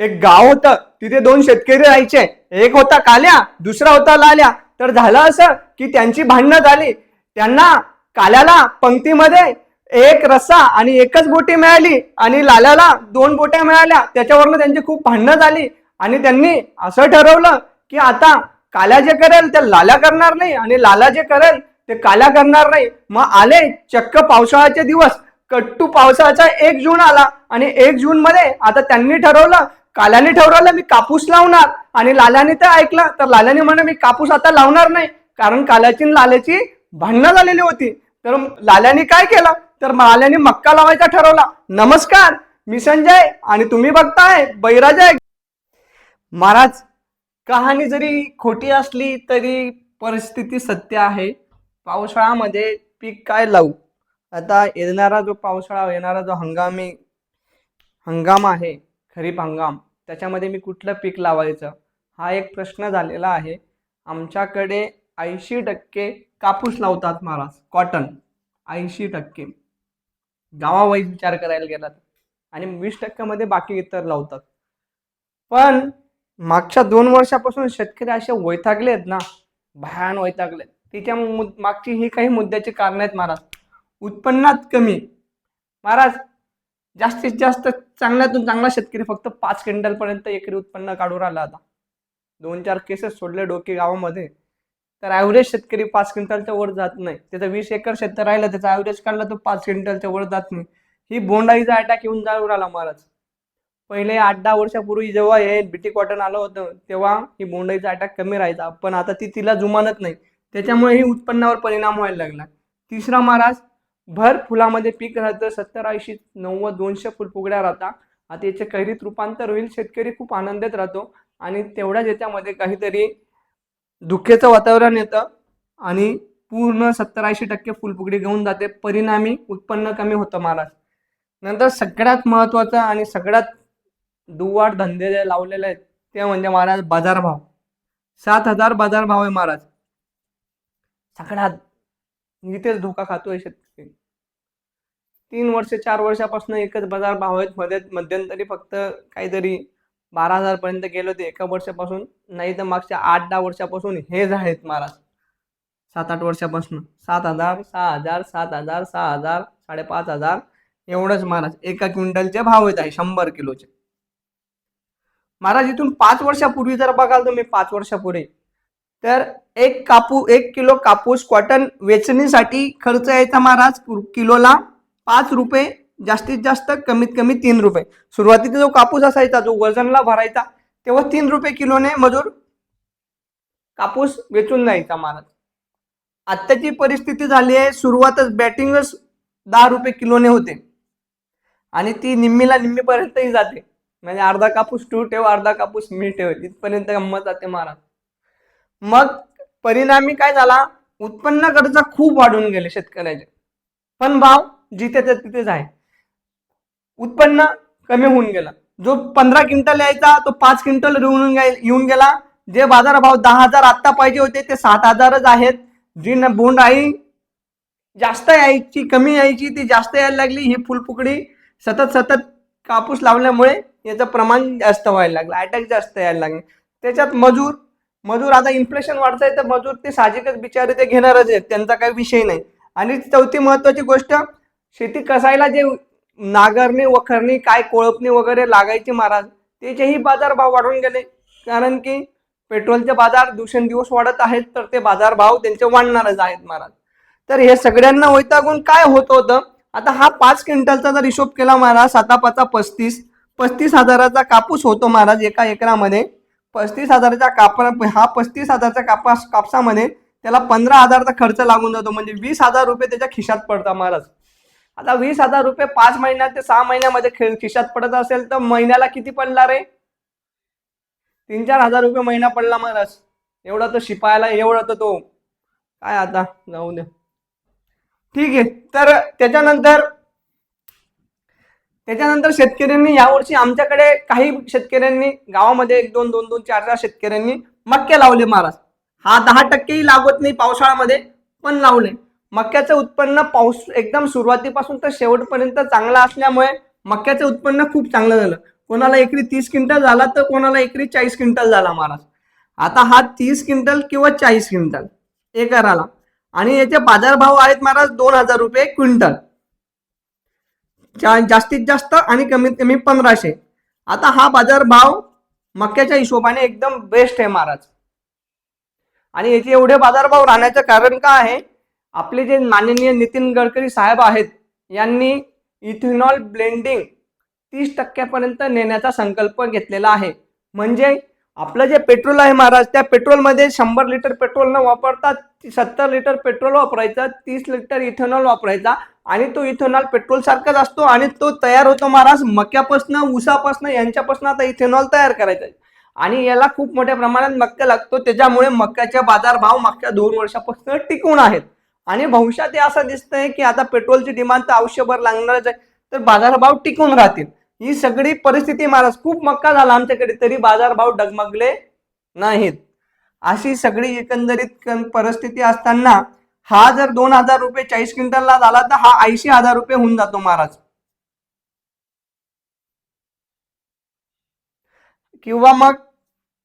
एक गाव होतं तिथे दोन शेतकरी राहायचे. एक होता काल्या दुसरा होता लाल्या. तर झालं असं की त्यांची भांडणं झाली. त्यांना काल्याला पंक्तीमध्ये एक रस्सा आणि एकच बोटी मिळाली आणि लाल्याला दोन बोट्या मिळाल्या. त्याच्यावरनं त्यांची खूप भांडणं झाली आणि त्यांनी असं ठरवलं की आता काल्या जे करेल ते लाल्या करणार नाही आणि लाला जे करेल ते काल्या करणार नाही. मग आले चक्क पावसाळ्याचे दिवस. कट्टू पावसाळ्याचा एक जून आला आणि एक जून मध्ये आता त्यांनी ठरवलं काल्याने ठरवलं मी कापूस लावणार. आणि लाल्याने ते ऐकलं तर लाल्याने म्हणे मी कापूस आता लावणार नाही. कारण काल्याची लाल्याची भांडणं झालेली होती. तर लाल्याने काय केलं? तर लाल्याने मक्का लावायचा ठरवला. नमस्कार मी संजय आणि तुम्ही बघताय बैराजय महाराज कहाणी जरी खोटी असली तरी परिस्थिती सत्य आहे. पावसाळ्यामध्ये पीक काय लावू? आता येणारा जो पावसाळा येणारा जो हंगामी हंगाम आहे खरीप हंगाम त्याच्यामध्ये मी कुठलं पीक लावायचं? हा एक प्रश्न झालेला आहे. आमच्याकडे ऐंशी टक्के कापूस लावतात महाराज कॉटन ऐंशी टक्के. गावावाईज विचार करायला गेला आणि वीस टक्क्यामध्ये बाकी इतर लावतात. पण मागच्या दोन वर्षापासून शेतकरी असे आहेत ना भयान वैतागले तिच्या मागची ही काही मुद्द्याची कारण आहेत महाराज. उत्पन्नात कमी. महाराज जास्तीत जास्त चांगल्यातून चांगला शेतकरी फक्त पाच क्विंटलपर्यंत एकरी उत्पन्न काढून राहिला आता. दोन चार केसेस सोडले डोके गावामध्ये. तर ॲव्हरेज शेतकरी पाच क्विंटलच्या वर जात नाही. त्याचं वीस एकर शेत राहिलं त्याचा ॲव्हरेज काढला तो पाच क्विंटलच्या वर जात नाही. ही बोंडाईचा अटॅक येऊन जाऊ राहिला महाराज. पहिले आठ दहा वर्षापूर्वी जेव्हा हे बीटी कॉटन आलं होतं तेव्हा ही बोंडाईचा अटॅक कमी राहायचा. पण आता ती तिला जुमानत नाही. त्याच्यामुळे ही उत्पन्नावर परिणाम व्हायला लागला. तिसरा महाराज भर फुलामध्ये पीक राहतं. सत्तर ऐंशी नव्वद दोनशे फुलफुगड्या राहतात. आता याचे कैरीत रूपांतर होईल. शेतकरी खूप आनंदात राहतो. आणि तेवढ्याच याच्यामध्ये काहीतरी धुक्याचं वातावरण येतं. आणि पूर्ण सत्तर ऐंशी टक्के फुलफुगडी घेऊन जाते. परिणामी उत्पन्न कमी होतं महाराज नंतर सगळ्यात महत्त्वाचं आणि सगळ्यात दुवाड धंदे जे लावलेले आहेत ते म्हणजे महाराज बाजारभाव. सात हजार बाजारभाव आहे महाराज सगळ्यात इथेच धोका खातोय शेतकरी. तीन वर्ष चार वर्षापासून एकच बाजार भाव आहेत. मध्ये मध्यंतरी फक्त काहीतरी बारा हजार पर्यंत गेलो ते एका वर्षापासून. नाही तर मागच्या आठ दहा वर्षापासून हेच आहेत महाराज सात आठ वर्षापासून. सात हजार सहा हजार सात हजार सहा हजार साडेपाच हजार एवढंच महाराज एका क्विंटलचे भाव येत आहे शंभर किलोचे. महाराज इथून पाच वर्षापूर्वी जर बघाल तुम्ही पाच वर्षापूर्वी तर एक कापू एक किलो कापूस कॉटन वेचणीसाठी खर्च यायचा महाराज किलोला पाच रुपये जास्तीत जास्त कमीत कमी तीन रुपये. सुरुवातीचा जो कापूस असायचा जो वजनला भरायचा तेव्हा तीन रुपये किलोने मजूर कापूस वेचून जायचा महाराज. आत्ताची परिस्थिती झाली आहे सुरुवातच बॅटिंगच दहा रुपये किलोने होते. आणि ती निम्मीला निम्मीपर्यंतही जाते. म्हणजे अर्धा कापूस तू ठेव अर्धा कापूस मी ठेव इथपर्यंत गंमत जाते महाराज. मग परिणामी काय झाला? उत्पन्न खर्च खूप वाढून गेले शेतकऱ्याचे. पण भाव जिथे ते तिथेच आहे. उत्पन्न कमी होऊन गेला. जो पंधरा क्विंटल यायचा तो पाच क्विंटल येऊन येऊन गेला. जे बाजारभाव दहा हजार आत्ता पाहिजे होते ते सात हजारच आहेत. जी न बोंड आई जास्त यायची कमी यायची ती जास्त यायला लागली. ही फुलफुकडी सतत सतत कापूस लावल्यामुळे याचं प्रमाण जास्त व्हायला लागलं. अटॅक जास्त यायला लागले. त्याच्यात मजूर मजूर आता इन्फ्लेशन वाढतंय तर मजूर ते साहजिकच बिचारे ते घेणारच आहेत. त्यांचा काही विषय नाही. आणि चौथी महत्वाची गोष्ट शेती कसायला जे नागरणी वखरणी काय कोळपणी वगैरे लागायची महाराज त्याचेही बाजारभाव वाढून गेले. कारण की पेट्रोलचे बाजार दिवसेंदिवस वाढत आहेत तर ते बाजारभाव त्यांचे वाढणारच आहेत महाराज. तर हे सगळ्यांना वैतागून काय होत होतं? आता हा पाच क्विंटलचा जर हिशोब केला महाराज साता पाचा पस्तीस पस्तीस हजाराचा कापूस होतो महाराज एका एकरामध्ये. पस्तीस हजाराच्या कापरा हा पस्तीस हजारचा कापास कापसामध्ये त्याला पंधरा हजारचा खर्च लागून जातो. म्हणजे वीस हजार रुपये त्याच्या खिशात पडतात महाराज. आता वीस हजार रुपये पाच महिन्यात ते सहा महिन्यामध्ये खिशात पडत असेल तर महिन्याला किती पडला रे? तीन चार हजार रुपये महिना पडला महाराज. एवढा तर शिपायला एवढा तर तो. काय आता? जाऊ दे. ठीक आहे. तर त्याच्यानंतर त्याच्यानंतर शेतकऱ्यांनी यावर्षी आमच्याकडे काही शेतकऱ्यांनी गावामध्ये एक दोन दोन दोन चार चार शेतकऱ्यांनी मक्के लावले महाराज. हा दहा टक्केही लागत नाही पावसाळ्यामध्ये पण लावले. मक्याचं उत्पन्न पाऊस एकदम सुरुवातीपासून तर शेवटपर्यंत चांगला असल्यामुळे मक्याचं उत्पन्न खूप चांगलं झालं. कोणाला एकरी तीस क्विंटल झाला तर कोणाला एकरी चाळीस क्विंटल झाला महाराज. आता हा तीस क्विंटल किंवा चाळीस क्विंटल एकराला. आणि याचे बाजारभाव आहेत महाराज दोन हजार रुपये क्विंटल. जास्तीत जास्त आणि कमीत कमी पंधराशे. आता हा बाजार भाव मक्याच्या हिशोबाने एकदम बेस्ट आहे महाराज. आणि याचे एवढे बाजारभाव राहण्याचं कारण काय आहे? आपले जे माननीय नितीन गडकरी साहेब आहेत यांनी इथेनॉल ब्लेंडिंग तीस टक्क्यापर्यंत नेण्याचा संकल्प घेतलेला आहे. म्हणजे आपलं जे पेट्रोल आहे महाराज त्या पेट्रोलमध्ये शंभर लिटर पेट्रोल न वापरता सत्तर लिटर पेट्रोल वापरायचं तीस लिटर इथेनॉल वापरायचा आणि तो इथेनॉल पेट्रोल सारखाच असतो आणि तो तयार होतो महाराज मक्यापासनं उसापासनं यांच्यापासून आता इथेनॉल तयार करायचा आहे. आणि याला खूप मोठ्या प्रमाणात मक्का लागतो त्याच्यामुळे मक्याचे बाजारभाव मागच्या दोन वर्षापासून टिकून आहेत. आणि भविष्यात हे असं दिसतंय की आता पेट्रोलची डिमांड तर आयुष्यभर लागणारच आहे तर बाजारभाव टिकून राहतील. ही सगळी परिस्थिती महाराज खूप मक्का झाला आमच्याकडे तरी बाजारभाव डगमगले नाहीत. अशी सगळी एकंदरीत परिस्थिती असताना हा जर दोन हजार रुपये चाळीस क्विंटलला झाला तर हा ऐंशी हजार रुपये होऊन जातो महाराज. किंवा मग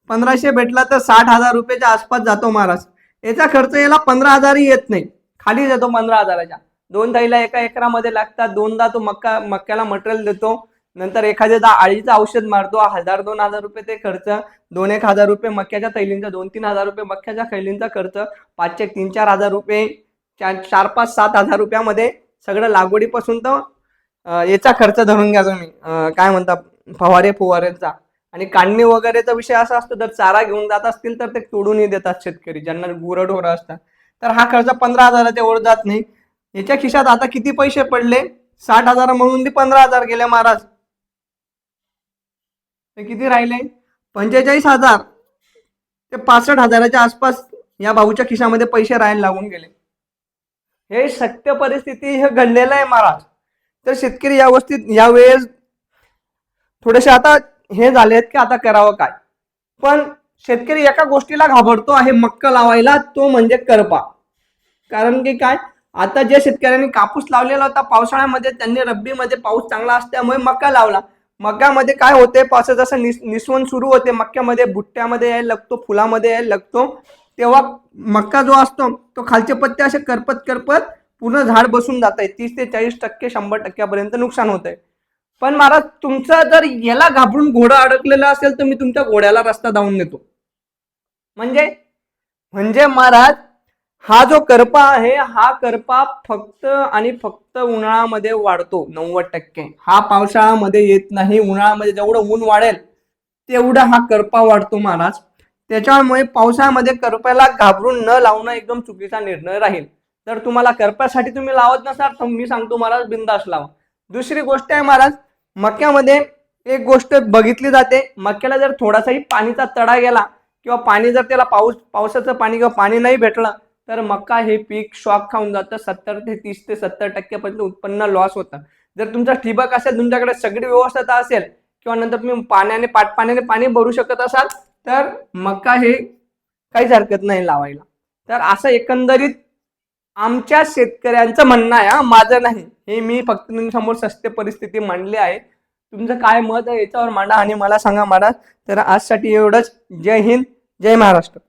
पंधराशे भेटला तर साठ हजार रुपयाच्या आसपास जातो महाराज. याचा खर्च याला पंधरा हजारही येत नाही. खाली जातो पंधरा हजाराच्या. दोन थैला एका एकरामध्ये लागतात दोनदा तो मक्का मक्याला मटेरियल देतो. नंतर एखाद्या आळीचं औषध मारतो हजार दोन हजार रुपये ते खर्च दोन एक हजार रुपये मक्याच्या थैलींचा दोन तीन हजार रुपये मक्याच्या थैलींचा खर्च पाचशे तीन चार हजार रुपये चार चार पाच सात हजार रुपयामध्ये सगळं लागवडीपासून तर याचा खर्च धरून घ्या तुम्ही. काय म्हणता फवारे फुवाऱ्यांचा. आणि काढणी वगैरेचा विषय असा असतो जर चारा घेऊन जात असतील तर ते तोडूनही देतात शेतकरी ज्यांना गुरढोरं असतात. तर हा खर्च पंधरा हजाराच्या वर जात नाही. याच्या खिशात आता किती पैसे पडले? साठ हजार म्हणून ते पंधरा हजार गेले महाराज. ते किती राहिले? पंचेचाळीस हजार. ते पासष्ट हजाराच्या आसपास या भाऊच्या खिशामध्ये पैसे राहायला लागून गेले. हे सत्य परिस्थिती हे घडलेलं आहे महाराज. तर शेतकरी या गोष्टीत यावेळेस थोडेसे आता हे झालेत की आता करावं काय? पण शेतकरी एका गोष्टीला घाबरतो आहे मक्का लावायला तो म्हणजे करपा. कारण की काय? आता ज्या शेतकऱ्यांनी कापूस लावलेला होता पावसाळ्यामध्ये त्यांनी रब्बीमध्ये पाऊस चांगला असल्यामुळे मका लावला. मक्यामध्ये काय होते पावसा जसं निस निसवण सुरू होते मक्यामध्ये बुट्ट्यामध्ये यायला लागतो फुलामध्ये यायला लागतो. तेव्हा मक्का जो असतो तो खालचे पत्ते असे करपत करपत पूर्ण झाड बसून जात आहे तीस ते चाळीस टक्के शंभर टक्क्यापर्यंत नुकसान होत आहे पण महाराज तुमचा जर याला घाबरून घोडा अडकलेला असेल तर मी तुमच्या घोड्याला रस्ता धावून देतो. म्हणजे? म्हणजे महाराज हा जो करपा आहे हा करपा फक्त आणि फक्त उन्हाळ्यामध्ये वाढतो नव्वद टक्के. हा पावसाळ्यामध्ये येत नाही उन्हाळ्यामध्ये जेवढं ऊन वाढेल तेवढा हा करपा वाढतो महाराज. त्याच्यामुळे पावसाळ्यामध्ये करप्याला घाबरून न लावणं एकदम चुकीचा निर्णय राहील. जर तुम्हाला करप्यासाठी तुम्ही लावत नसाल तर मी सांगतो महाराज बिंदास लावा. दुसरी गोष्ट आहे महाराज मक्यामध्ये एक गोष्ट बघितली जाते. मक्याला जर थोडासाही पाणीचा तडा गेला किंवा पाणी जर त्याला पाऊस पावसाचं पाणी किंवा पाणी नाही भेटलं तर मका हे पीक शॉक खाऊन जातं. सत्तर ते तीस ते सत्तर टक्क्यापर्यंत उत्पन्न लॉस होतं. जर तुमचा ठिबक असेल तुमच्याकडे सगळी व्यवस्था असेल किंवा नंतर तुम्ही पाण्याने पाट पाण्याने पाणी भरू शकत असाल तर मका हे काहीच हरकत नाही लावायला. तर असं एकंदरीत आमच्या शेतकऱ्यांचं म्हणणं आहे हा. माझं नाही. हे मी फक्त तुमच्यासमोर सस्ते परिस्थिती मांडली आहे. तुमचं काय मत आहे याच्यावर मांडा आणि मला सांगा महाराज. तर आजसाठी एवढंच. जय हिंद जय महाराष्ट्र.